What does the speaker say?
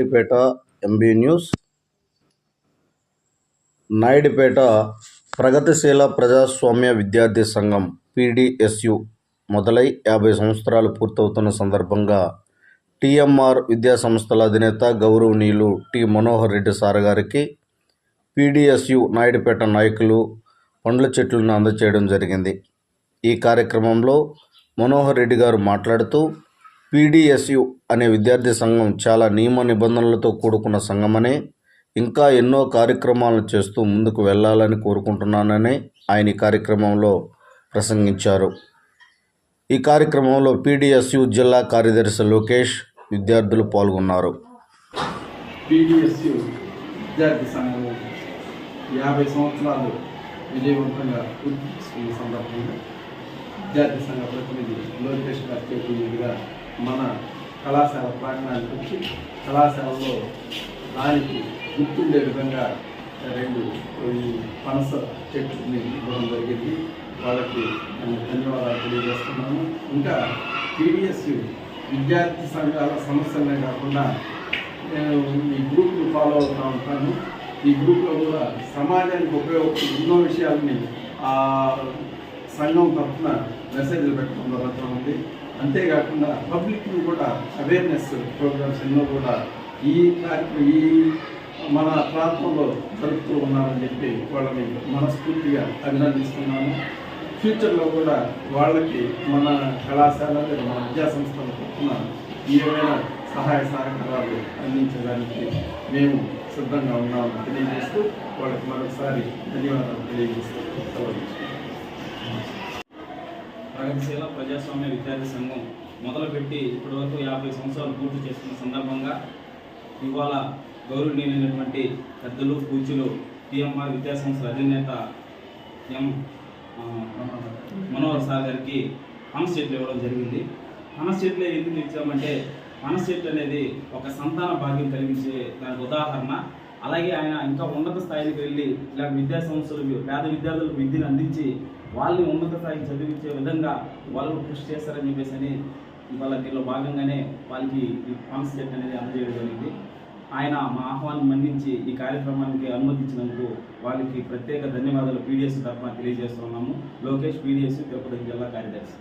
Naidupeta MB news Naidupeta ప్రగతిశీల ప్రజాస్వామ్య విద్యార్థి సంఘం పీడిఎస్యు మొదలై యాభై సంవత్సరాలు పూర్తవుతున్న సందర్భంగా టీఎంఆర్ విద్యా సంస్థల అధినేత గౌరవనీయులు టి మనోహర్ రెడ్డి సార్ గారికి పీడిఎస్యు నాయుడుపేట నాయకులు పండ్ల చెట్లను అందచేయడం జరిగింది. ఈ కార్యక్రమంలో మనోహర్ రెడ్డి గారు మాట్లాడుతూ పీడిఎస్యు అనే విద్యార్థి సంఘం చాలా నియమ నిబంధనలతో కూడుకున్న సంఘమని. ఇంకా ఎన్నో కార్యక్రమాలను చేస్తూ ముందుకు వెళ్ళాలని కోరుకుంటున్నానని ఆయన ఈ కార్యక్రమంలో ప్రసంగించారు. ఈ కార్యక్రమంలో పీడిఎస్యు జిల్లా కార్యదర్శి లోకేష్ విద్యార్థులు పాల్గొన్నారు. పీడిఎస్యు విద్యార్థి సంఘము యాభై సంవత్సరాలు విజయవంతంగా పూర్తి చేసుకున్న సందర్భంగా విద్యార్థి సంఘ ప్రతినిధి లోకేష్ గారి చేతుల మీదుగా మన కళాశాల ప్రాంగణానికి వచ్చి కళాశాలలో దానికి గుర్తుండే విధంగా రెండు ఈ పనస చెట్టుని ఇవ్వడం జరిగింది. వాళ్ళకి నేను ధన్యవాదాలు తెలియజేస్తున్నాను. ఇంకా పీడిఎస్యు విద్యార్థి సంఘాల సమస్యలనే కాకుండా నేను ఈ గ్రూప్ను ఫాలో అవుతూ ఉంటాను. ఈ గ్రూప్లో కూడా సమాజానికి ఉపయోగపడే ఎన్నో విషయాలని ఆ సంఘం తరఫున మెసేజ్లు పెట్టడం జరుగుతూ ఉంది. అంతేకాకుండా పబ్లిక్ని కూడా అవేర్నెస్ ప్రోగ్రామ్స్ ఎన్నో కూడా ఈ కార్యక్రమం ఈ మన ప్రాంతంలో జరుపుతూ ఉన్నారని చెప్పి వాళ్ళని మనస్ఫూర్తిగా అభినందిస్తున్నాము. ఫ్యూచర్లో కూడా వాళ్ళకి మన కళాశాల లేదా మన విద్యాసంస్థల తరఫున ఏమైనా సహాయ సహకారాలు అందించడానికి మేము సిద్ధంగా ఉన్నామని తెలియజేస్తూ వాళ్ళకి మరొకసారి ధన్యవాదాలు తెలియజేస్తూ సెలవు ప్రగతిశీల ప్రజాస్వామ్య విద్యార్థి సంఘం మొదలుపెట్టి ఇప్పటివరకు యాభై సంవత్సరాలు పూర్తి చేసుకున్న సందర్భంగా ఇవాళ గౌరవనీయులైనటువంటి పెద్దలు పూజ్యులు టిఎంఆర్ విద్యాసంస్థల అధినేత ఎం మనోహర్ సార్ గారికి పనస్ ఇవ్వడం జరిగింది. పనస్ ఎందుకు ఇచ్చామంటే పనస్ అనేది ఒక సంతాన భాగ్యం కలిగించే దానికి ఉదాహరణ. అలాగే ఆయన ఇంకా ఉన్నత స్థాయికి వెళ్ళి ఇలా విద్యాసంస్థలు పేద విద్యార్థులకు విద్యను అందించి వాళ్ళని ఉన్నత స్థాయికి చదివించే విధంగా వాళ్ళు కృషి చేస్తారని చెప్పేసి అని ఇవాళ దీనిలో భాగంగానే వాళ్ళకి ఈ సెట్ అనేది అందజేయడం జరిగింది. ఆయన మా ఆహ్వానం మన్నించి ఈ కార్యక్రమానికి అనుమతించినందుకు వాళ్ళకి ప్రత్యేక ధన్యవాదాలు. పీడిఎస్ తరఫున తెలియజేస్తున్నాము లోకేష్ పీడిఎస్ తిరుపతి జిల్లా కార్యదర్శి.